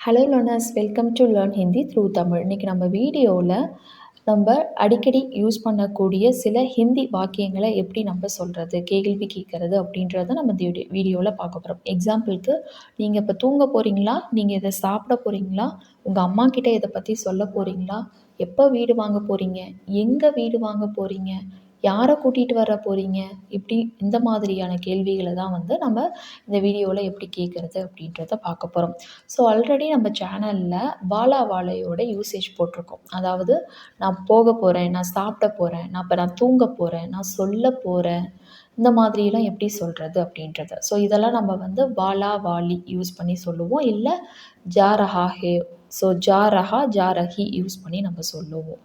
Hello learners welcome to learn Hindi through Tamil இன்றைக்கி நம்ம வீடியோவில் நம்ம அடிக்கடி யூஸ் பண்ணக்கூடிய சில ஹிந்தி வாக்கியங்களை எப்படி நம்ம சொல்கிறது கேள்வி கேட்குறது அப்படின்றத நம்ம இந்த வீடியோவில் பார்க்க போகிறோம் எக்ஸாம்பிளுக்கு நீங்கள் இப்போ தூங்க போகிறீங்களா நீங்கள் இதை சாப்பிட போகிறீங்களா உங்கள் அம்மா கிட்டே இதை பற்றி சொல்ல போகிறீங்களா எப்போ வீடு வாங்க போகிறீங்க எங்கே வீடு வாங்க போகிறீங்க யாரை கூட்டிகிட்டு வர போகிறீங்க இப்படி இந்த மாதிரியான கேள்விகளை தான் வந்து நம்ம இந்த வீடியோவில் எப்படி கேட்குறது அப்படின்றத பார்க்க போகிறோம் ஸோ ஆல்ரெடி நம்ம சேனலில் வாலா வாழையோட யூசேஜ் போட்டிருக்கோம். அதாவது நான் போக போகிறேன் நான் சாப்பிட போகிறேன் நான் இப்போ நான் தூங்க போகிறேன் நான் சொல்ல போகிறேன் இந்த மாதிரிலாம் எப்படி சொல்கிறது அப்படின்றத. ஸோ இதெல்லாம் நம்ம வந்து வாலா வாலி யூஸ் பண்ணி சொல்லுவோம். இல்லை ஜாரஹா ஹே ஸோ ஜாரஹா ஜாரஹி யூஸ் பண்ணி நம்ம சொல்லுவோம்.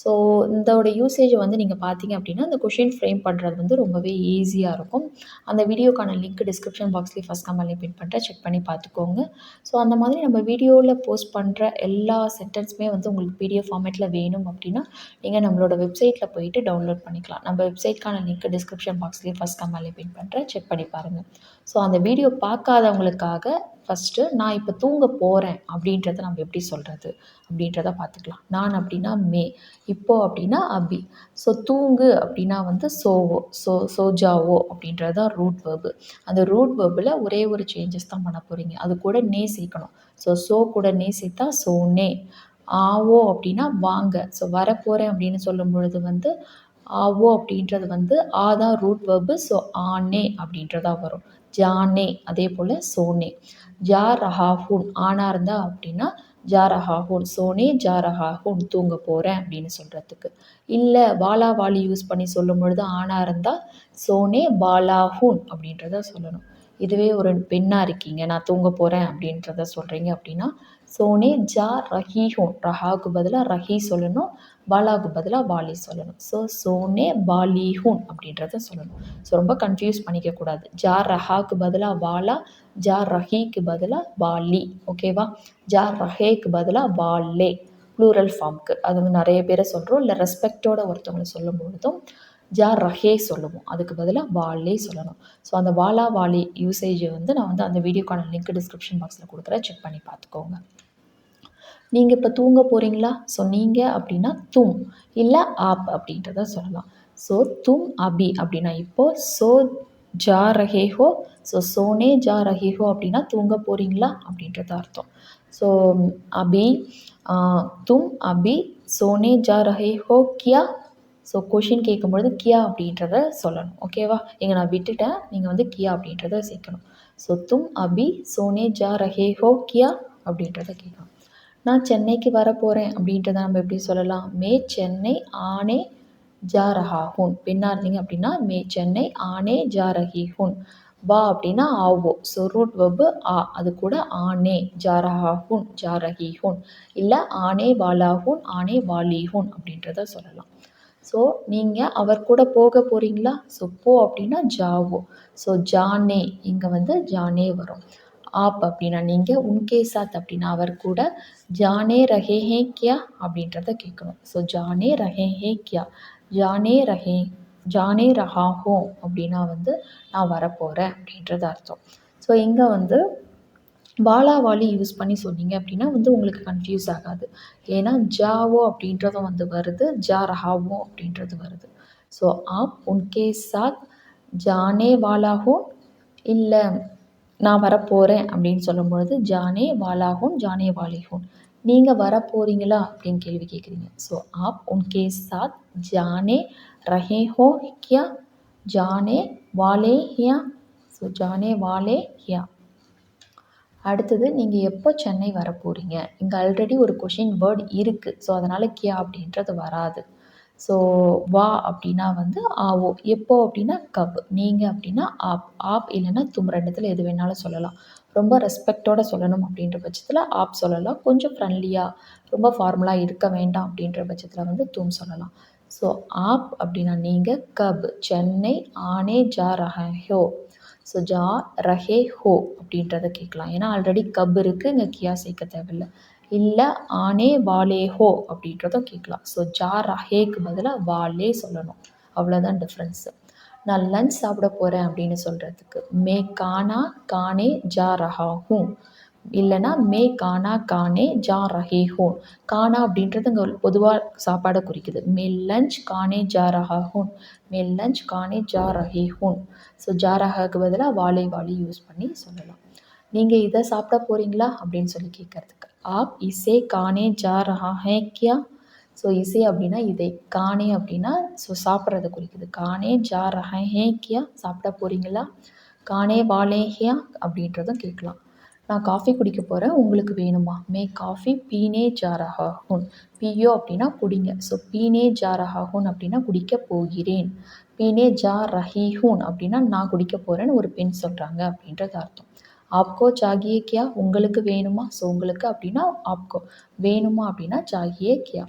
ஸோ இதோட யூசேஜை வந்து நீங்கள் பார்த்தீங்க அப்படின்னா அந்த கொஷின் ஃப்ரேம் பண்ணுறது வந்து ரொம்பவே ஈஸியாக இருக்கும். அந்த வீடியோக்கான லிங்க் டிஸ்கிரிப்ஷன் பாக்ஸ்லேயே ஃபஸ்ட் கமெண்ட்லேயே பின் பண்ணுறேன் செக் பண்ணி பார்த்துக்கோங்க ஸோ அந்த மாதிரி நம்ம வீடியோவில் போஸ்ட் பண்ணுற எல்லா சென்டென்ஸுமே வந்து உங்களுக்கு பிடிஎஃப் ஃபார்மேட்டில் வேணும் அப்படின்னா நீங்கள் நம்மளோட வெப்சைட்டில் போயிட்டு டவுன்லோட் பண்ணிக்கலாம். நம்ம வெப்சைட்க்கான லிங்க் டிஸ்கிரிப்ஷன் பாக்ஸ்லேயே ஃபஸ்ட் கமெண்ட்லேயே பின் பண்ணுறேன் செக் பண்ணி பாருங்கள் ஸோ அந்த வீடியோ பார்க்காதவங்களுக்காக ஃபஸ்ட்டு நான் இப்போ தூங்க போகிறேன் அப்படின்றத நம்ம எப்படி சொல்கிறது அப்படின்றத பார்த்துக்கலாம். நான் அப்படின்னா மே. இப்போது அப்படின்னா அபி. ஸோ தூங்கு அப்படின்னா வந்து சோவோ. சோ சோஜாவோ அப்படின்றது தான் ரூட் வேர்பு அந்த ரூட் வேர்பில் ஒரே ஒரு சேஞ்சஸ் தான் பண்ண போகிறீங்க அது கூட நே சேர்க்கணும். ஸோ சோ கூட நே சேர்த்தா சோனே ஆவோ அப்படின்னா வாங்க. ஸோ வரப்போகிறேன் அப்படின்னு சொல்லும் பொழுது வந்து ஆவோ அப்படின்றது வந்து ஆ தான் ரூட் வேர்பு ஸோ ஆனே அப்படின்றதா வரும். ஜானே அதே போல் சோனே. ஜா ரஹாஹூன் ஆணாக இருந்தால் அப்படின்னா ஜா ரஹாஹூன் சோனே ஜா ரஹாஹூன் தூங்க போகிறேன் அப்படின்னு சொல்கிறதுக்கு இல்லை பாலா வாலி யூஸ் பண்ணி சொல்லும் பொழுது ஆணாக இருந்தால் சோனே பாலாஹூன் அப்படின்றத சொல்லணும். இதுவே ஒரு பெண்ணாக இருக்கீங்க நான் தூங்க போகிறேன் அப்படின்றத சொல்கிறீங்க அப்படின்னா சோனே ஜா ரஹீஹூன் ரஹாவுக்கு பதிலாக ரஹி சொல்லணும் பாலாவுக்கு பதிலாக பாலி சொல்லணும். ஸோ சோனே பாலிஹூன் அப்படின்றத சொல்லணும். ஸோ ரொம்ப கன்ஃபியூஸ் பண்ணிக்கக்கூடாது ஜா ரஹாக்கு பதிலாக வாலா ஜா ரஹீக்கு பதிலாக பாலி. ஓகேவா ஜா ரஹேக்கு பதிலாக வாலே ப்ளூரல் ஃபார்முக்கு அது வந்து நிறைய பேரை சொல்கிறோம் இல்லை ரெஸ்பெக்டோட ஒருத்தவங்களை சொல்லும் பொழுதும் ஜா ரஹே சொல்லுவோம். அதுக்கு பதிலாக வாலே சொல்லணும். ஸோ அந்த வாலா வாலி யூசேஜை வந்து நான் வந்து அந்த வீடியோக்கான லிங்க் டிஸ்கிரிப்ஷன் பாக்ஸில் கொடுக்குறேன். செக் பண்ணி பார்த்துக்கோங்க. நீங்கள் இப்போ தூங்க போகிறீங்களா ஸோ நீங்கள் அப்படின்னா தும் இல்லை ஆப் அப்படின்றத சொல்லலாம். ஸோ தும் அபி அப்படின்னா இப்போது சோ ஜா ரஹேஹோ ஸோ சோனே ஜா ரஹேஹோ அப்படின்னா தூங்க போகிறீங்களா அப்படின்றது அர்த்தம். ஸோ அபி தும் அபி சோனே ஜா ரஹேஹோ கியா? ஸோ கொஷின் கேட்கும்பொழுது கியா அப்படின்றத சொல்லணும். ஓகேவா இங்கே நான் விட்டுட்டேன். நீங்கள் வந்து கியா அப்படின்றத சேர்க்கணும். ஸோ தும் அபி சோனே ஜா ரஹே ஹோ கியா அப்படின்றத கேட்கணும் நான் சென்னைக்கு வர போகிறேன் அப்படின்றத நம்ம எப்படி சொல்லலாம்? மே சென்னை ஆனே ஜா ரஹா ஹூன். பெண்ணாக இருந்தீங்க அப்படின்னா மே சென்னை ஆனே ஜா ரஹி ஹூன். வா அப்படின்னா ஆவோ. ஸோ ரூட் வப்பு ஆ. அது கூட ஆனே ஜாரஹாஹூன் ஜாரஹி ஹூன் இல்லை ஆனே வாலாஹூன் ஆனே வாலிஹூன் அப்படின்றத சொல்லலாம். ஸோ நீங்கள் அவர் கூட போக போகிறீங்களா ஸோ போ அப்படின்னா ஜாவோ. ஸோ ஜானே. இங்கே வந்து ஜானே வரும். ஆப் அப்படின்னா நீங்கள் உன்கே சாத் அப்படின்னா அவர் கூட ஜானே ரஹே ஹே கியா அப்படின்றத கேட்கணும். ஸோ ஜானே ரஹே ஹே கியா. ஜானே ரஹே ஜானே ரஹா ஹோ அப்படின்னா வந்து நான் வரப்போகிறேன் அப்படின்றது அர்த்தம். ஸோ இங்கே வந்து வாலா வாலி யூஸ் பண்ணி சொன்னீங்க அப்படின்னா வந்து உங்களுக்கு கன்ஃபியூஸ் ஆகாது. ஏன்னா ஜாவோ அப்படின்றதும் வந்து வருது ஜா ரஹாவோ அப்படின்றது வருது. ஸோ ஆப் உன்கே சாத் ஜானே வாலாகும் இல்லை நான் வரப்போகிறேன் அப்படின்னு சொல்லும் பொழுது ஜானே வாலாகும் ஜானே வாலிஹூன். நீங்கள் வர போகிறீங்களா அப்படின்னு கேள்வி கேட்குறீங்க ஸோ ஆப் உன்கே சாத் ஜானே ரஹே ஹோ கியா ஜானே வாலே ஹியா. ஸோ ஜானே வாலே ஹியா. அடுத்தது நீங்கள் எப்போ சென்னை வர போகிறீங்க இங்கே ஆல்ரெடி ஒரு கொஷின் வேர்ட் இருக்குது ஸோ அதனால் கியா அப்படின்றது வராது. ஸோ வா அப்படின்னா வந்து ஆவோ எப்போ அப்படின்னா கப் நீங்கள் அப்படின்னா ஆப். ஆப் இல்லைன்னா தும். ரெண்டுத்தில் எது வேணாலும் சொல்லலாம். ரொம்ப ரெஸ்பெக்டோட சொல்லணும் அப்படின்ற பட்சத்தில் ஆப் சொல்லலாம். கொஞ்சம் ஃப்ரெண்ட்லியாக ரொம்ப ஃபார்மலாக இருக்க வேண்டாம் அப்படின்ற பட்சத்தில் வந்து தும் சொல்லலாம். ஸோ ஆப் அப்படின்னா நீங்கள் கப் சென்னை ஆனே ஜா ரஹோ ஸோ ஜா ரஹே ஹோ அப்படின்றத கேட்கலாம். ஏன்னா ஆல்ரெடி கப் இருக்குது இங்கே கியா சேர்க்க தேவையில்ல. இல்லை ஆனே வாலே ஹோ அப்படின்றதும் கேட்கலாம். ஸோ ஜா ரஹேக்கு பதிலாக வாலே சொல்லணும். அவ்வளோதான் டிஃப்ரென்ஸு நான் லஞ்ச் சாப்பிட போகிறேன் அப்படின்னு சொல்கிறதுக்கு மே கானா கானே ஜா ரஹா ஹூ. இல்லைன்னா மே கானா கானே ஜா ரஹே ஹோன் கானா அப்படின்றது அங்கே பொதுவாக சாப்பாடை குறிக்குது. மே லஞ்ச் கானே ஜா ரஹா ஹோன். மே லஞ்ச் கானே ஜா ரஹே ஹோன். ஸோ ஜா ரஹாக்கு பதிலாக வாழை வாலி யூஸ் பண்ணி சொல்லலாம். நீங்கள் இதை சாப்பிட போகிறீங்களா அப்படின்னு சொல்லி கேட்குறதுக்கு ஆப் இசே கானே ஜா ரஹா ஹே கியா? ஸோ இசை அப்படின்னா இதை. கானே அப்படின்னா ஸோ சாப்பிட்றத குறிக்குது. கானே ஜா ரஹே ஹே கியா? சாப்பிட போகிறீங்களா கானே வாலே ஹியா? அப்படின்றதும் கேட்கலாம். நான் காஃபி குடிக்க போகிறேன் உங்களுக்கு வேணுமா? மே காஃபி பீனே ஜாரஹா ஹுன் பியோ அப்படின்னா குடிங்க. ஸோ பீனே ஜாரஹா ஹுன் அப்படின்னா குடிக்க போகிறேன். பீனே ஜா ரஹி ஹூன் அப்படின்னா நான் குடிக்க போகிறேன்னு ஒரு பெண் சொல்கிறாங்க அப்படின்றது அர்த்தம். ஆப்கோ ஜாகியே கியா உங்களுக்கு வேணுமா? ஸோ உங்களுக்கு அப்படின்னா ஆப்கோ. வேணுமா அப்படின்னா ஜாகியே கியா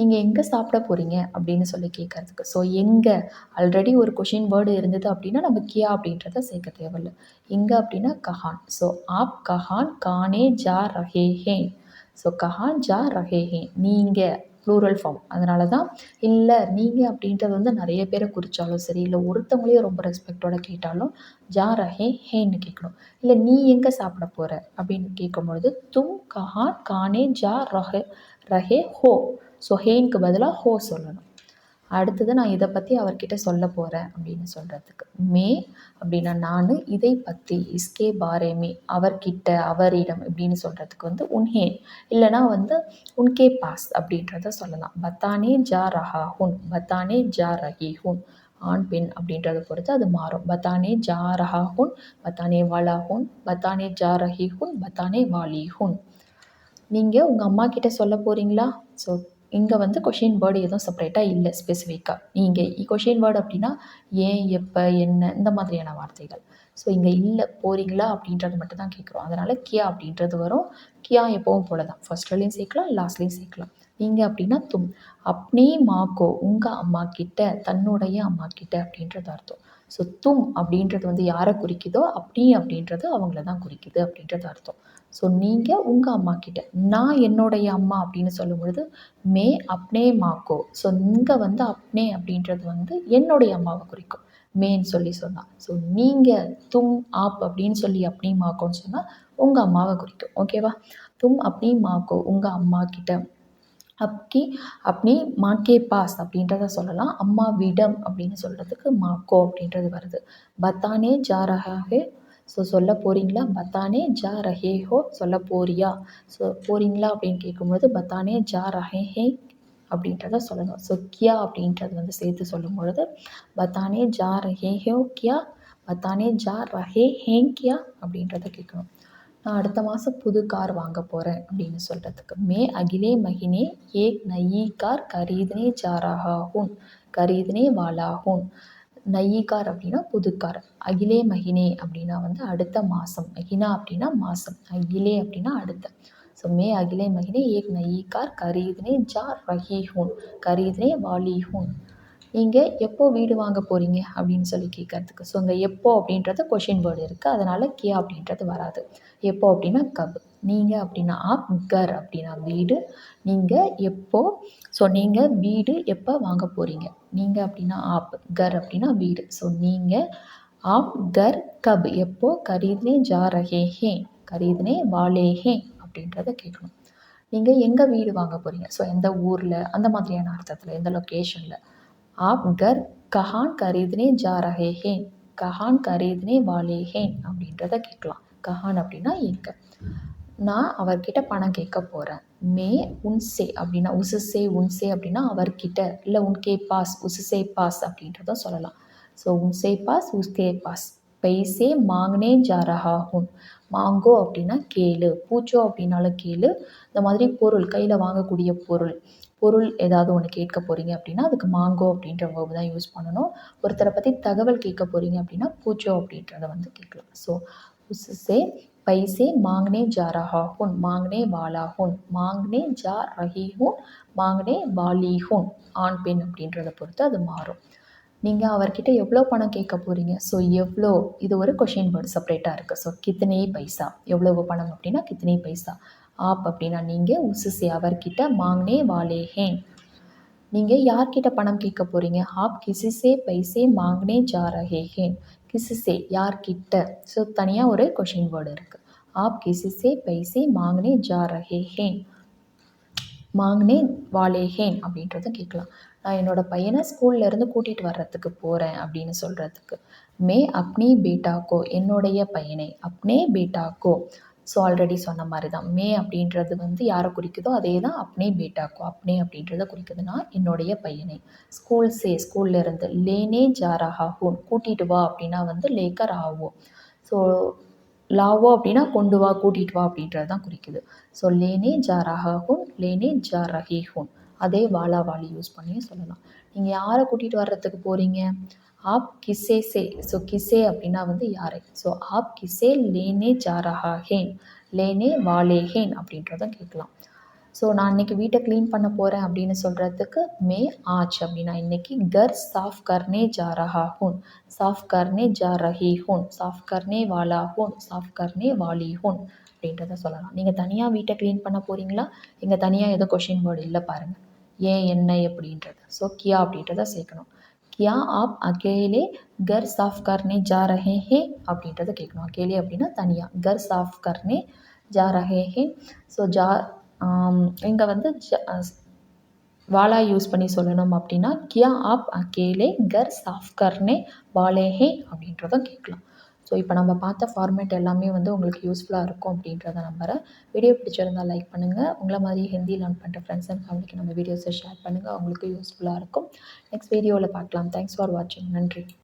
நீங்கள் எங்கே சாப்பிட போகிறீங்க அப்படின்னு சொல்லி கேட்குறதுக்கு ஸோ எங்கே? ஆல்ரெடி ஒரு கொஷின் வேர்டு இருந்தது அப்படின்னா நம்ம கியா அப்படின்றத சேர்க்க தேவையில்லை. எங்கே அப்படின்னா கஹான். ஸோ ஆப் கஹான் கானே ஜா ரஹே ஹே. ஸோ கஹான் ஜா ரஹே ஹே. நீங்கள் ப்ளூரல் ஃபார்ம் அதனால தான் இல்லை நீங்கள் அப்படின்றது வந்து நிறைய பேரை குறித்தாலும் சரி இல்லை ஒருத்தவங்களையும் ரொம்ப ரெஸ்பெக்டோட கேட்டாலும் ஜா ரஹே ஹேன்னு கேட்கணும் இல்லை நீ எங்கே சாப்பிட போகிற அப்படின்னு கேட்கும்பொழுது தும் கஹான் கானே ஜா ரஹே ரஹே ஹோ. ஸோ ஹேனுக்கு பதிலாக ஹோ சொல்லணும். அடுத்தது நான் இதை பற்றி அவர்கிட்ட சொல்ல போகிறேன் அப்படின்னு சொல்கிறதுக்கு மே அப்படின்னா நான் இதை பற்றி இஸ்கே பாரேமே அவர்கிட்ட அவரிடம் இப்படின்னு சொல்கிறதுக்கு வந்து உன்ஹேன் இல்லைனா வந்து உன்கே பாஸ் அப்படின்றத சொல்லலாம். பத்தானே ஜா ரஹா ஹுன் பத்தானே ஜா ரஹி ஹுன் ஆண் பெண் அப்படின்றத பொறுத்து அது மாறும். பத்தானே ஜா ரஹா ஹுன் பத்தானே வாலா ஹுன் பத்தானே ஜா ரஹி ஹுன் பத்தானே வாலி ஹுன். நீங்கள் உங்கள் அம்மா கிட்ட சொல்ல போகிறீங்களா ஸோ இங்கே வந்து கொஷின் வேர்டு எதுவும் செப்பரேட்டாக இல்லை ஸ்பெசிஃபிக்காக நீங்கள் கொஷின் வேர்டு அப்படின்னா ஏன் எப்போ என்ன இந்த மாதிரியான வார்த்தைகள். ஸோ இங்கே இல்லை போகிறீங்களா அப்படின்றது மட்டும் தான் கேட்குறோம் அதனால் கியா அப்படின்றது வரும். கியா எப்பவும் போல தான் ஃபஸ்ட்லேயும் சேர்க்கலாம் லாஸ்ட்லேயும் சேர்க்கலாம். நீங்கள் அப்படின்னா தும். அப்னே மாக்கோ உங்கள் அம்மா கிட்ட தன்னுடைய அம்மா கிட்ட அப்படின்றது அர்த்தம். ஸோ தும் அப்படின்றது வந்து யாரை குறிக்குதோ அப்படி அப்படின்றது அவங்கள தான் குறிக்குது அப்படின்றது அர்த்தம். ஸோ நீங்கள் உங்கள் அம்மா கிட்ட நான் என்னுடைய அம்மா அப்படின்னு சொல்லும் பொழுது மே அப்னே மாக்கோ. ஸோ இங்கே வந்து அப்னே அப்படின்றது வந்து என்னுடைய அம்மாவை குறிக்கும். மேன்னு சொல்லி சொன்னால் ஸோ நீங்கள் தும் ஆப் அப்படின்னு சொல்லி அப்படி மாக்கோன்னு சொன்னால் உங்கள் அம்மாவை குறிக்கும். ஓகேவா தும் அப்படி மாக்கோ உங்கள் அம்மா கிட்ட. அப்கி அப்படி மாக்கே பாஸ் அப்படின்றத சொல்லலாம். அம்மா விடம் அப்படின்னு சொல்கிறதுக்கு மாக்கோ அப்படின்றது வருது. பத்தானே ஜாரஹே ஸோ சொல்ல போகிறீங்களா பத்தானே ஜா ரஹே ஹோ சொல்ல போறியா? ஸோ போகிறீங்களா அப்படின்னு கேட்கும்போது பத்தானே ஜா ரஹே ஹே அப்படின்றத சொல்லணும் ஸோ கியா அப்படின்றது வந்து சேர்த்து சொல்லும் பொழுது பத்தானே ஜா ரஹே ஹோ கியா? பத்தானே ஜா ரஹே ஹே கியா? அப்படின்றத கேட்கணும் நான் அடுத்த மாதம் புது கார் வாங்க போகிறேன் அப்படின்னு சொல்கிறதுக்கு மே அகிலே மகினே ஏக் நயி கார் கரீதனே ஜா ஹூன் கரீதனே வாலா ஹூன். நயி கார் அப்படின்னா புது கார் அகிலே மகினே அப்படின்னா வந்து அடுத்த மாதம் மகினா அப்படின்னா மாதம் அகிலே அப்படின்னா அடுத்த. ஸோ மே அகிலே மகினே ஏக் நயி கார் கரீதனே ஜா ரஹி ஹூன் கரீதனே வாலி ஹூன் நீங்கள் எப்போ வீடு வாங்க போகிறீங்க அப்படின்னு சொல்லி கேட்கறதுக்கு. ஸோ இங்கே எப்போ அப்படின்றது கொஷின் வேர்டு இருக்குது அதனால் கே அப்படின்றது வராது. எப்போ அப்படின்னா கப். நீங்கள் அப்படின்னா ஆப் கர் அப்படின்னா வீடு. நீங்கள் எப்போ ஸோ நீங்கள் வீடு எப்போ வாங்க போகிறீங்க நீங்கள் அப்படின்னா ஆப் கர் அப்படின்னா வீடு. ஸோ நீங்கள் ஆப் கர் கப் எப்போ? கரீதனே ஜா ரஹே ஹே கரீதனே வாலே ஹே அப்படின்றத கேட்கணும். நீங்கள் எங்கே வீடு வாங்க போகிறீங்க ஸோ எந்த ஊரில்? அந்த மாதிரியான அர்த்தத்தில் எந்த லொக்கேஷனில் ஆப் கர் கஹான் கரீதனே ஜா ரஹே ஹே கஹான் கரீதனே வாலே ஹேன் அப்படின்றத கேட்கலாம். கஹான் அப்படின்னா எங்கே? நான் அவர்கிட்ட பணம் கேட்க போகிறேன் மே உன்சே அப்படின்னா உசுசே உன்சே அப்படின்னா அவர்கிட்ட இல்லை உன் கே பாஸ் உசுசே பாஸ் அப்படின்றதும் சொல்லலாம். ஸோ உன்சே பாஸ் உஸ்கே பாஸ். பைசே மாங்னே ஜாரஹாகும் மாங்கோ அப்படின்னா கேளு பூச்சோ அப்படின்னாலும் கேளு. இந்த மாதிரி பொருள் கையில் வாங்கக்கூடிய பொருள். பொருள் ஏதாவது ஒன்று கேட்க போகிறீங்க அப்படின்னா அதுக்கு மாங்கோ அப்படின்ற வேர்பு தான் யூஸ் பண்ணணும். ஒருத்தரை பற்றி தகவல் கேட்க போகிறீங்க அப்படின்னா பூச்சோ அப்படின்றத வந்து கேட்கலாம். ஸோ உசுசே பைசே માંગને જા રહા હું માંગને વાલા હું માંગને જા ஆண் பெண் அப்படின்றத பொறுத்து அது மாறும். நீங்கள் அவர்கிட்ட எவ்வளோ பணம் கேட்க போகிறீங்க ஸோ எவ்வளோ? இது ஒரு கொஷின் வேர்டு செப்பரேட்டாக இருக்குது ஸோ கித்தனை பைசா. எவ்வளவு பணம் அப்படின்னா கித்தனை பைசா. ஆப் அப்படின்னா நீங்கள் உசுசி அவர்கிட்ட மாங்னே வாலேஹேன். நீங்கள் யார்கிட்ட பணம் கேட்க போகிறீங்க ஆப் கிசிசே பைசே மாங்னே ஜா ரஹே கிசிசே யார்கிட்ட? ஸோ தனியாக ஒரு கொஷின் வேர்டு இருக்குது ஆப் கிசுசே பைசே மாங்கனே ஜா ரஹே ஹேன். மாங்கனே வாலே ஹேன் அப்படின்றத கேட்கலாம். நான் என்னோட பையனை ஸ்கூல்லேருந்து கூட்டிகிட்டு வர்றதுக்கு போகிறேன் அப்படின்னு சொல்கிறதுக்கு மே அப்னே பேட்டாக்கோ என்னுடைய பையனை. அப்னே பேட்டாக்கோ. ஸோ ஆல்ரெடி சொன்ன மாதிரி தான் மே அப்படின்றது வந்து யாரை குறிக்குதோ அதே தான் அப்னே பேட்டாக்கோ அப்னே அப்படின்றத குறிக்குதுன்னா என்னுடைய பையனை. ஸ்கூல் சே ஸ்கூல்லேருந்து லேனே ஜாரஹா ஹூன் கூட்டிகிட்டு வா அப்படின்னா வந்து லேக்கர் ஆவோ ஸோ லாவோ அப்படின்னா கொண்டு வா கூட்டிகிட்டு வா அப்படின்றது தான் குறிக்குது. ஸோ லேனே ஜா ரஹூன் லேனே ஜாரஹி ரஹீஹூன் அதே வாலா வாலி யூஸ் பண்ணியும் சொல்லலாம். நீங்கள் யாரை கூட்டிகிட்டு வர்றதுக்கு போகிறீங்க ஆப் கிசே சே ஸோ கிசே அப்படின்னா வந்து யாரை? ஸோ ஆப் கிசே லேனே ஜாரஹாஹேன் லேனே வாலேஹேன் அப்படின்றத கேட்கலாம். ஸோ நான் இன்றைக்கி வீட்டை க்ளீன் பண்ண போகிறேன் அப்படின்னு சொல்கிறதுக்கு மே ஆச் அப்படின்னா இன்றைக்கி கர் சாஃப் கர்னே ஜா ரஹா ஹூன் சாஃப் கர்னே ஜா ரஹி ஹூன் சாஃப் கர்னே வாலா ஹூன் சாஃப் கர்னே வாலி ஹூன் அப்படின்றத சொல்லலாம். நீங்கள் தனியாக வீட்டை க்ளீன் பண்ண போகிறீங்களா இங்கே தனியாக எதுவும் கொஷின் வேர்டு இல்லை பாருங்கள் ஏன் என்ன அப்படின்றது. ஸோ கியா அப்படின்றத சேர்க்கணும். கியா ஆப் அகேலே கர் சாஃப் கர்னே ஜா ரஹே ஹே அப்படின்றத கேட்கணும். அகேலே அப்படின்னா தனியாக கர் சாஃப் கர்னே ஜா ரஹே ஹே. ஸோ ஜா இங்கே வந்து ஜ வாலா யூஸ் பண்ணி சொல்லணும் அப்படின்னா கியா ஆப் அகேலே கர் சாஃப் கர்னே வாலே ஹே அப்படின்றத கேட்கலாம். ஸோ இப்போ நம்ம பார்த்த ஃபார்மேட் எல்லாமே வந்து உங்களுக்கு யூஸ்ஃபுல்லாக இருக்கும் அப்படின்றத நம்புகிறேன் வீடியோ பிடிச்சிருந்தால் லைக் பண்ணுங்கள் உங்களை மாதிரி ஹிந்தி லேர்ன் பண்ணுற ஃப்ரெண்ட்ஸ் அண்ட் ஃபேமிலிக்கு நம்ம வீடியோஸை ஷேர் பண்ணுங்கள் அவங்களுக்கு யூஸ்ஃபுல்லாக இருக்கும். நெக்ஸ்ட் வீடியோவில் பார்க்கலாம். தேங்க்ஸ் ஃபார் வாட்சிங் நன்றி.